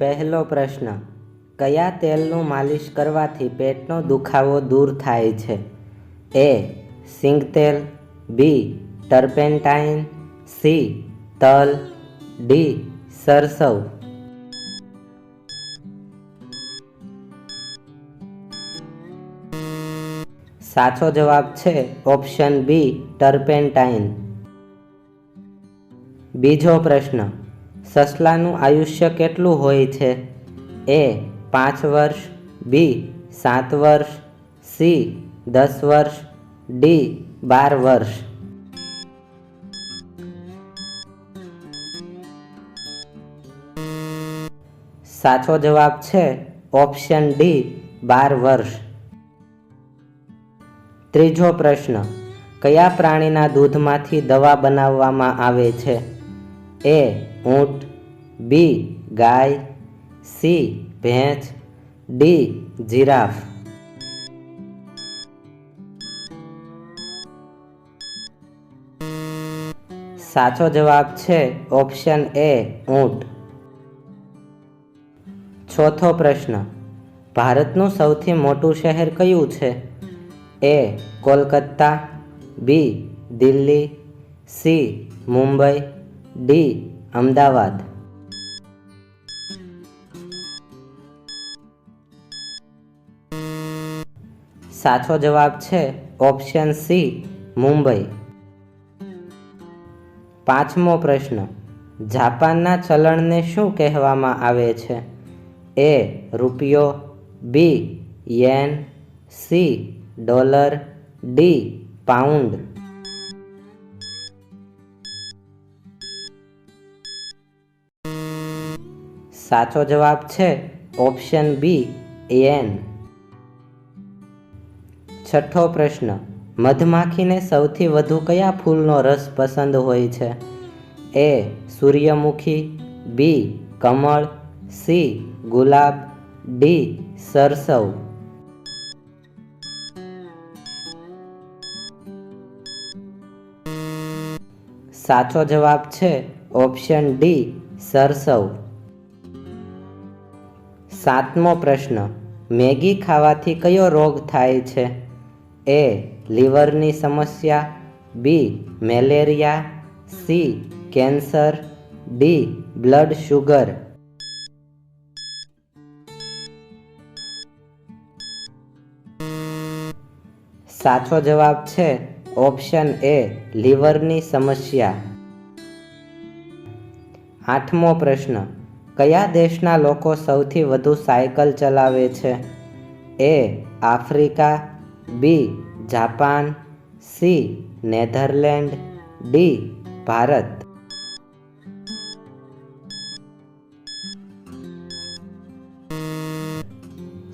પહેલો પ્રશ્ન, કયા તેલનું માલિશ કરવાથી પેટનો દુખાવો દૂર થાય છે? એ, સિંગ તેલ, બી, ટર્પેન્ટાઇન, સી, તલ, ડી, સરસવ. સાચો જવાબ છે ઓપ્શન બી, ટર્પેન્ટાઇન. બીજો પ્રશ્ન સસલાનું આયુષ્ય કેટલું હોય છે? એ પાંચ વર્ષ, બી સાત વર્ષ, સી દસ વર્ષ, ડી બાર વર્ષ. સાચો જવાબ છે ઓપ્શન ડી બાર વર્ષ. ત્રીજો પ્રશ્ન, કયા પ્રાણીના દૂધમાંથી દવા બનાવવામાં આવે છે? એ ઊંટ, બી ગાય, સી ભેંસ, ડી જીરાફ. સાચો જવાબ છે ઓપ્શન એ ઊંટ. ચોથો પ્રશ્ન, ભારતનું સૌથી મોટું શહેર કયું છે? A Kolkata, B Delhi, C Mumbai D, Ahmedabad. સાચો જવાબ છે ઓપ્શન સી, મુંબઈ. પાંચમો પ્રશ્ન, જાપાનના ચલણને શું કહેવામાં આવે છે? એ, રૂપિયો, B, yen, C, dollar, D, pound. સાચો જવાબ છે ઓપ્શન બી એન. છઠ્ઠો પ્રશ્ન, મધમાખીને સૌથી વધુ કયા ફૂલનો રસ પસંદ હોય છે? એ, સૂર્યમુખી, બી, કમળ, સી, ગુલાબ, ડી, સરસવ. સાચો જવાબ છે ઓપ્શન ડી, સરસવ. સાતમો પ્રશ્ન, મેગી ખાવાથી કયો રોગ થાય છે? એ, લીવરની સમસ્યા, B, malaria, C, cancer, D, blood sugar. સાચો જવાબ છે ઓપ્શન એ, લીવરની સમસ્યા. આઠમો પ્રશ્ન કયા દેશના લોકો સૌથી વધુ સાયકલ ચલાવે છે? A, Africa, B, Japan, C, Netherland, D, Bharat.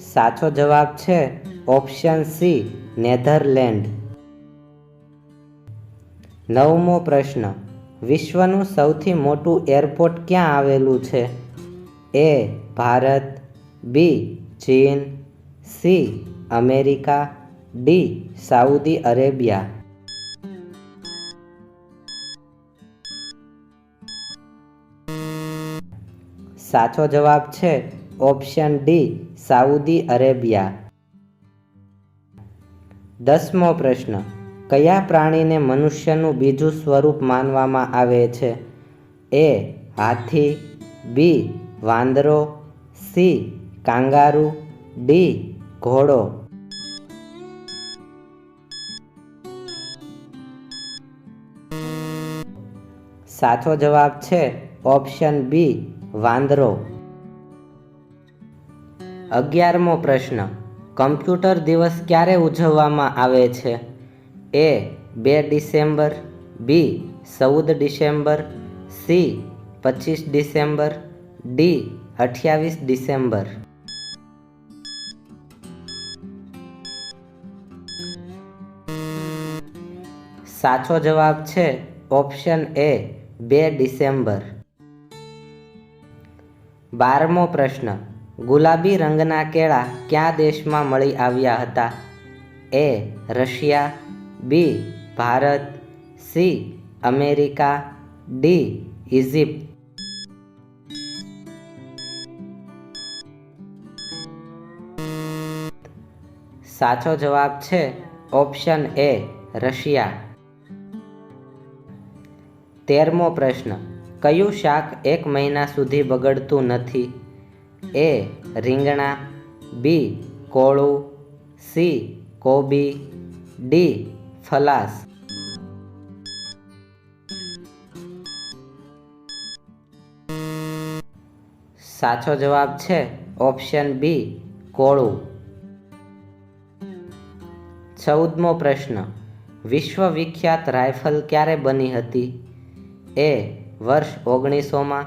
સાચો જવાબ છે ઓપ્શન સી, નેધરલેન્ડ. નવમો પ્રશ્ન. વિશ્વનું સૌથી મોટું એરપોર્ટ ક્યાં આવેલું છે? એ ભારત, બી ચીન, C America, D Saudi Arabia. સાચો જવાબ છે ઓપ્શન ડી સાઉદી અરેબિયા. દસમો પ્રશ્ન, કયા પ્રાણીને મનુષ્યનું બીજું સ્વરૂપ માનવામાં આવે છે? એ હાથી, બી વાંદરો, સી, કાંગારૂ, ડી, ઘોડો. સાચો જવાબ છે ઓપ્શન બી, વાંદરો. અગિયારમો પ્રશ્ન. કમ્પ્યુટર દિવસ ક્યારે ઉજવવામાં આવે છે? એ, બે ડિસેમ્બર, બી, ચૌદ ડિસેમ્બર, સી, પચીસ ડિસેમ્બર ડી, અઠ્યાવીસ ડિસેમ્બર. સાચો જવાબ છે ઓપ્શન એ, બે ડિસેમ્બર. બારમો પ્રશ્ન, ગુલાબી રંગના કેળા કયા દેશમાં મળી આવ્યા હતા? A, Russia, B, Bharat, C, America, D Egypt સાચો જવાબ છે ઓપ્શન એ રશિયા. તેરમો પ્રશ્ન, કયું શાક એક મહિના સુધી બગડતું નથી? એ રીંગણા, બી કોળું, સી કોબી, ડી ફલાસ. સાચો જવાબ છે ઓપ્શન બી કોળું. ચૌદમો પ્રશ્ન. વિશ્વ વિખ્યાત રાઇફલ ક્યારે બની હતી? એ વર્ષ ઓગણીસોમાં,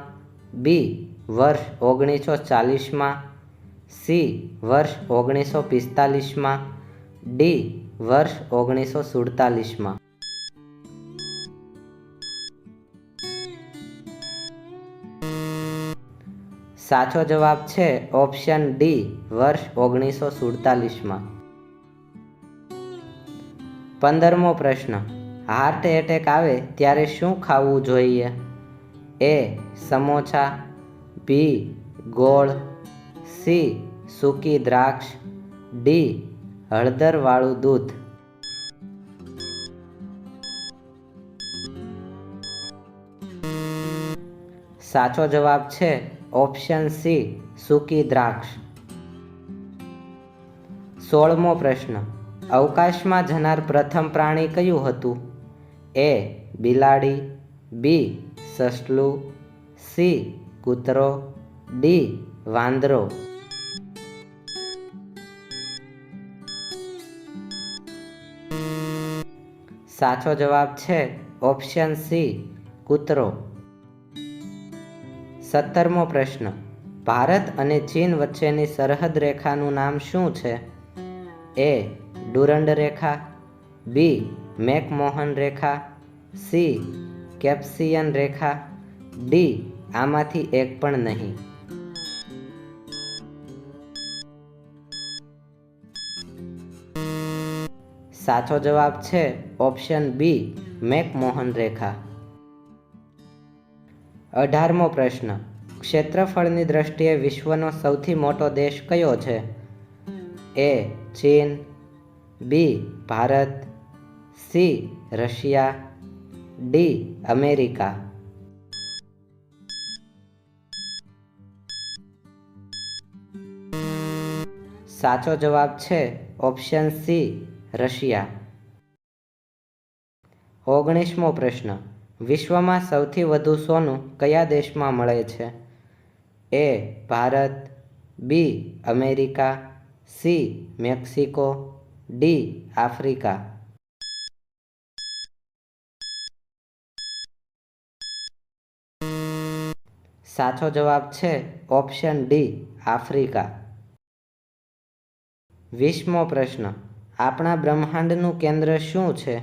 બી વર્ષ ઓગણીસો ચાલીસમાં સી વર્ષ ઓગણીસો પિસ્તાલીસમાં ડી વર્ષ ઓગણીસો સુડતાલીસમાં સાચો જવાબ છે ઓપ્શન ડી વર્ષ ઓગણીસો સુડતાલીસમાં પંદરમો પ્રશ્ન. હાર્ટ એટેક આવે ત્યારે શું ખાવું જોઈએ? એ સમોસા. બી ગોળ. સી સૂકી દ્રાક્ષ. ડી હળદરવાળું દૂધ. સાચો જવાબ છે ઓપ્શન સી સૂકી દ્રાક્ષ. સોળમો પ્રશ્ન. અવકાશમાં જનાર પ્રથમ પ્રાણી કયું હતું? એ બિલાડી બી સસલું સી કૂતરો ડી વાંદરો સાચો જવાબ છે ઓપ્શન સી કૂતરો. સત્તરમો પ્રશ્ન. ભારત અને ચીન વચ્ચેની સરહદ રેખાનું નામ શું છે? એ ડુરંડ રેખા બી મેકમોહન રેખા સી કેપ્સિયન રેખા ડી આમાંથી એક પણ નહીં. સાચો જવાબ છે ઓપ્શન બી મેકમોહન રેખા. અઢારમો પ્રશ્ન. ક્ષેત્રફળની દ્રષ્ટિએ વિશ્વનો સૌથી મોટો દેશ કયો છે? એ ચીન B, Bharat. C, Russia. D, America. સાચો જવાબ છે ઓપ્શન સી, રશિયા. ઓગણીસમો પ્રશ્ન. વિશ્વમાં સૌથી વધુ સોનું કયા દેશમાં મળે છે? A, Bharat. B, America. C, Mexico. D Africa સાચો જવાબ છે ઓપ્શન ડી આફ્રિકા વીસમો પ્રશ્ન. આપણા બ્રહ્માંડનું કેન્દ્ર શું છે?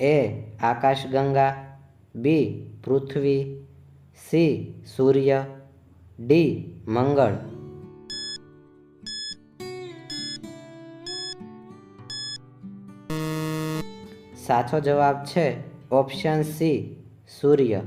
એ આકાશગંગા. બી પૃથ્વી. સી સૂર્ય. ડી મંગળ. સાચો જવાબ છે ઓપ્શન સી સૂર્ય.